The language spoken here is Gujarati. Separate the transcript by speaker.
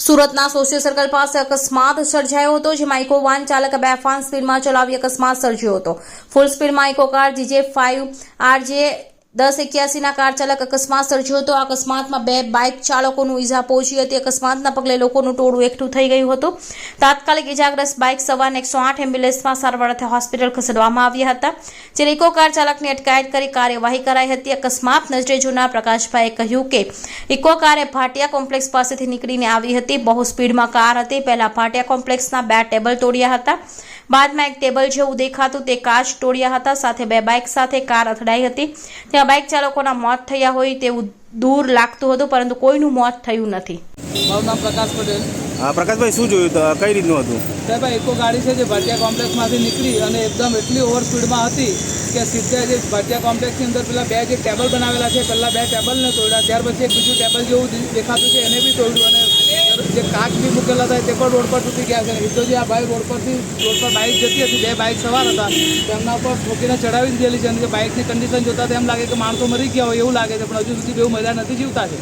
Speaker 1: સુરતના સોશિયલ સર્કલ પાસે અકસ્માત સર્જાયો હતો, જેમાં ઇકો વાન ચાલક બેફાન સ્પીડમાં ચલાવી અકસ્માત સર્જ્યો હતો. ફૂલ સ્પીડમાં Eco car GJ five RJ દસ એક્યાસીના કાર ચાલક અકસ્માત સર્જ્યો હતો. આ અકસ્માતમાં બે બાઇક ચાલકોનું ઈજા પહોંચી હતી. અકસ્માતના પગલે લોકોનું ટોળું એકઠું થઈ ગયું હતું. તાત્કાલિક ઇજાગ્રસ્ત બાઇક સવારને એકસો આઠ એમ્બ્યુલન્સમાં સારવાર અર્થે હોસ્પિટલ ખસેડવામાં આવ્યા હતા. જ્યારે ઇકો કાર ચાલકની અટકાયત કરી કાર્યવાહી કરાઈ હતી. અકસ્માત નજરે જોનાર પ્રકાશભાઈએ કહ્યું કે ઇકો કારે ભાટિયા કોમ્પ્લેક્સ પાસેથી નીકળીને આવી હતી. બહુ સ્પીડમાં કાર હતી. પહેલા ભાટિયા કોમ્પ્લેક્સના બે ટેબલ તોડ્યા હતા. બાદમાં એક ટેબલ જેવું દેખાતું તે કાચ તોડ્યા હતા. સાથે બે બાઇક સાથે કાર અથડાઈ હતી. ત્યાં બાઇક ચાલકોના મોત થયા હોય તેવું દૂર લાગતું હતું પરંતુ કોઈનું મોત થયું નથી.
Speaker 2: મારું નામ પ્રકાશ પટેલ.
Speaker 3: હા પ્રકાશભાઈ શું જોયું? તો કઈ રીતનું હતું?
Speaker 2: સાહેબ એકો ગાડી છે જે ભાટિયા કોમ્પ્લેક્સમાંથી નીકળી અને એકદમ એટલી ઓવર સ્પીડમાં હતી કે સીધા જે ભાટિયા કોમ્પ્લેક્સની અંદર પેલા બે જે ટેબલ બનાવેલા છે પહેલાં બે ટેબલને તોડ્યા. ત્યાર પછી એક બીજું ટેબલ જેવું દેખાતું છે એને બી તોડ્યું અને મૂકેલા હતા તે પણ રોડ પર તૂટી ગયા છે. જે આ ભાઈ રોડ પરથી, રોડ પર બાઇક જતી હતી, બે બાઇક સવાર હતા. તેમના ઉપર ઠોકીને ચડાવી દીધેલી છે અને બાઇકની કન્ડિશન જોતા તેમ લાગે કે માણસો મરી ગયા હોય એવું લાગે છે, પણ હજુ સુધી બહુ મજા નથી જીવતા છે.